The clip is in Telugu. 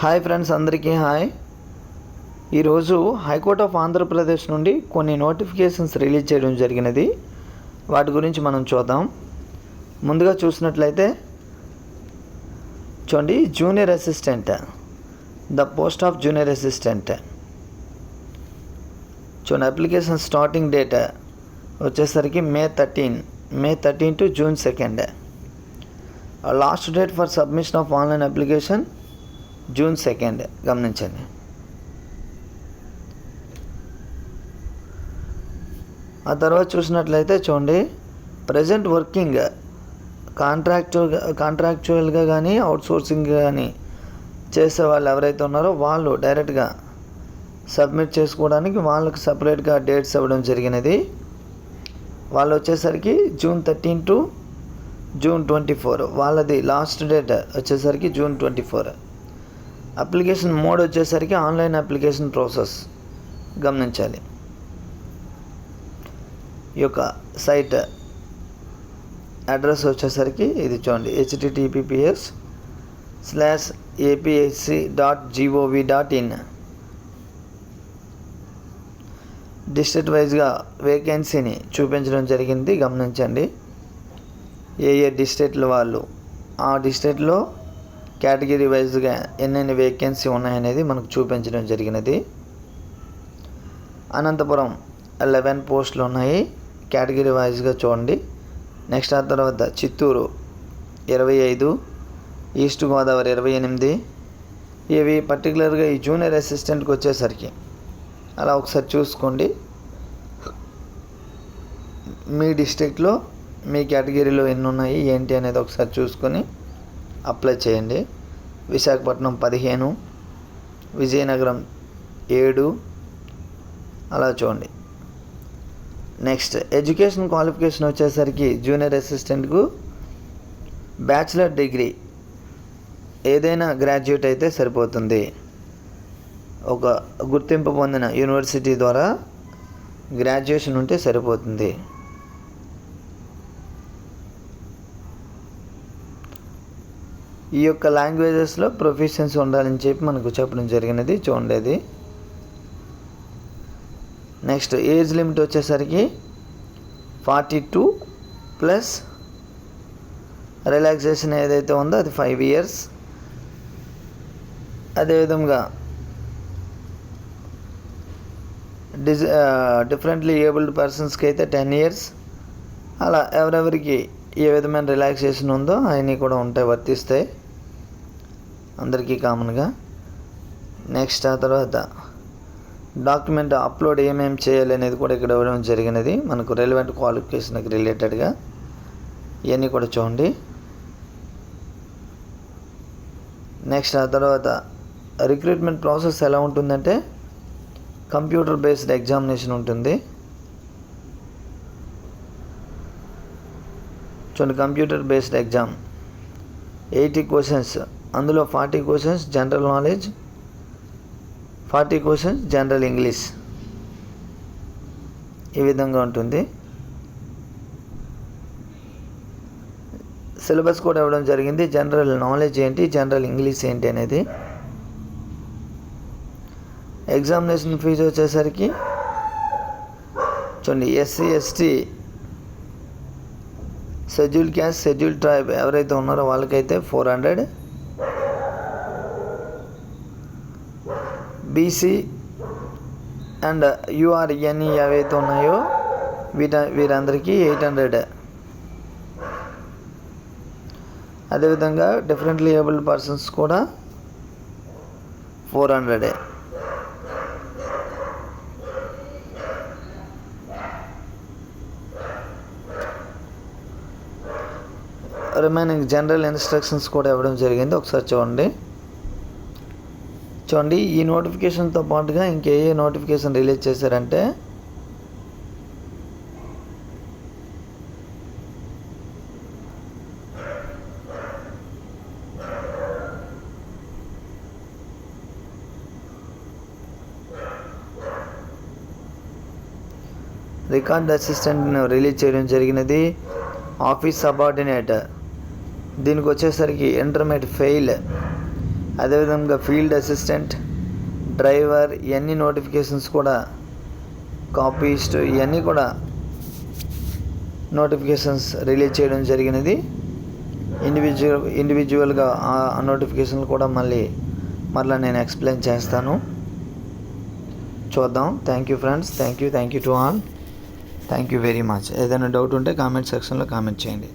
హాయ్ ఫ్రెండ్స్ అందరికీ హాయ్. ఈరోజు హైకోర్ట్ ఆఫ్ ఆంధ్రప్రదేశ్ నుండి కొన్ని నోటిఫికేషన్స్ రిలీజ్ చేయడం జరిగినది. వాటి గురించి మనం చూద్దాం. ముందుగా చూసినట్లయితే చూడండి junior assistant the post of junior assistant. చూడండి అప్లికేషన్ స్టార్టింగ్ డేట్ వచ్చేసరికి May thirteen May thirteen to June second. Last date for submission of online application June second. గమనించండి. ఆ తర్వాత చూసినట్లయితే చూడండి ప్రజెంట్ వర్కింగ్ కాంట్రాక్చువల్ కాంట్రాక్చువల్గా కానీ అవుట్సోర్సింగ్ కానీ చేసే వాళ్ళు ఎవరైతే ఉన్నారో వాళ్ళు డైరెక్ట్గా సబ్మిట్ చేసుకోవడానికి వాళ్ళకి సపరేట్గా డేట్స్ ఇవ్వడం జరిగినది. వాళ్ళు వచ్చేసరికి June thirteen to June twenty four. వాళ్ళది లాస్ట్ డేట్ వచ్చేసరికి June twenty four. Application mode వచ్చేసరికి ఆన్లైన్ అప్లికేషన్ ప్రాసెస్ గమనించాలి. ఈ యొక్క సైట్ అడ్రస్ వచ్చేసరికి ఇది చూడండి HTTPS slash APSC dot GOV dot in district వైజ్గా వేకెన్సీని చూపించడం జరిగింది గమనించండి. ఏ ఏ డిస్ట్రిక్ట్ల వాళ్ళు? ఆ డిస్ట్రిక్ట్లో కేటగిరీ వైజ్గా ఎన్నెన్ని వేకెన్సీ ఉన్నాయనేది మనకు చూపించడం జరిగినది. అనంతపురం లెవెన్ పోస్టులు ఉన్నాయి. కేటగిరీ వైజ్గా చూడండి. నెక్స్ట్ ఆ తర్వాత చిత్తూరు ఇరవై ఐదు ఈస్ట్ గోదావరి ఇరవై ఎనిమిది. ఇవి పర్టికులర్గా ఈ జూనియర్ అసిస్టెంట్కి వచ్చేసరికి అలా ఒకసారి చూసుకోండి. మీ డిస్ట్రిక్ట్లో మీ కేటగిరీలో ఎన్ని ఉన్నాయి ఏంటి అనేది ఒకసారి చూసుకొని అప్లై చేయండి. విశాఖపట్నం పదిహేను విజయనగరం ఏడు. అలా చూడండి. నెక్స్ట్ ఎడ్యుకేషన్ క్వాలిఫికేషన్ వచ్చేసరికి జూనియర్ అసిస్టెంట్కు బ్యాచిలర్ డిగ్రీ ఏదైనా గ్రాడ్యుయేట్ అయితే సరిపోతుంది. ఒక గుర్తింపు పొందిన యూనివర్సిటీ ద్వారా గ్రాడ్యుయేషన్ ఉంటే సరిపోతుంది. ఈ యొక్క లాంగ్వేజెస్లో ప్రొఫెషన్స్ ఉండాలని చెప్పి మనకు చెప్పడం జరిగినది. చూడండి నెక్స్ట్ ఏజ్ లిమిట్ వచ్చేసరికి ఫార్టీ టూ ప్లస్ రిలాక్సేషన్ ఏదైతే ఉందో అది ఫైవ్ ఇయర్స్. అదేవిధంగా డిజ్ డిఫరెంట్లీ ఏబుల్డ్ పర్సన్స్కి అయితే టెన్ ఇయర్స్. అలా ఎవరెవరికి ఏ విధమైన రిలాక్సేషన్ ఉందో అవన్నీ కూడా ఉంటాయి వర్తిస్తాయి. అందరికీ కామన్గా. నెక్స్ట్ ఆ తర్వాత డాక్యుమెంట్ అప్లోడ్ ఏమేమి చేయాలి అనేది కూడా ఇక్కడ ఇవ్వడం జరిగినది. మనకు రెలవెంట్ క్వాలిఫికేషన్కి రిలేటెడ్గా ఇవన్నీ కూడా చూడండి. నెక్స్ట్ ఆ తర్వాత రిక్రూట్మెంట్ ప్రాసెస్ ఎలా ఉంటుందంటే కంప్యూటర్ బేస్డ్ ఎగ్జామినేషన్ ఉంటుంది. చూడండి computer based exam eighty questions అందులో forty questions general knowledge forty questions general English ఈ విధంగా ఉంటుంది. సిలబస్ కూడా ఇవ్వడం జరిగింది. జనరల్ నాలెడ్జ్ ఏంటి? జనరల్ ఇంగ్లీష్ ఏంటి అనేది. ఎగ్జామినేషన్ ఫీజు వచ్చేసరికి చూడండి SC ST schedule caste schedule tribe ఎవరైతే ఉన్నారో వాళ్ళకైతే four hundred. BC and URNE ఏవైతే ఉన్నాయో వీట వీరందరికీ ఎయిట్ హండ్రెడ్. అదేవిధంగా డిఫరెంట్లీ ఏబుల్డ్ పర్సన్స్ కూడా ఫోర్ హండ్రెడే. రిమైనింగ్ జనరల్ ఇన్స్ట్రక్షన్స్ కూడా ఇవ్వడం జరిగింది. ఒకసారి చూడండి. చూడండి ఈ నోటిఫికేషన్తో పాటుగా ఇంకే ఏ నోటిఫికేషన్ రిలీజ్ చేశారంటే రికార్డ్ అసిస్టెంట్ను రిలీజ్ చేయడం జరిగినది. ఆఫీస్ సబార్డినేటర్ దీనికి వచ్చేసరికి ఇంటర్మీడియట్ ఫెయిల్. అదేవిధంగా ఫీల్డ్ అసిస్టెంట్ డ్రైవర్ ఇవన్నీ నోటిఫికేషన్స్ కూడా కాపీస్ట్ ఇవన్నీ కూడా నోటిఫికేషన్స్ రిలీజ్ చేయడం జరిగినది. ఇండివిజువల్ ఇండివిజువల్గా ఆ నోటిఫికేషన్లు కూడా మళ్ళీ మరలా నేను ఎక్స్ప్లెయిన్ చేస్తాను. చూద్దాం. Thank you friends. Thank you. Thank you to all. Thank you very much. ఏదైనా డౌట్ ఉంటే కామెంట్ సెక్షన్లో కామెంట్ చేయండి.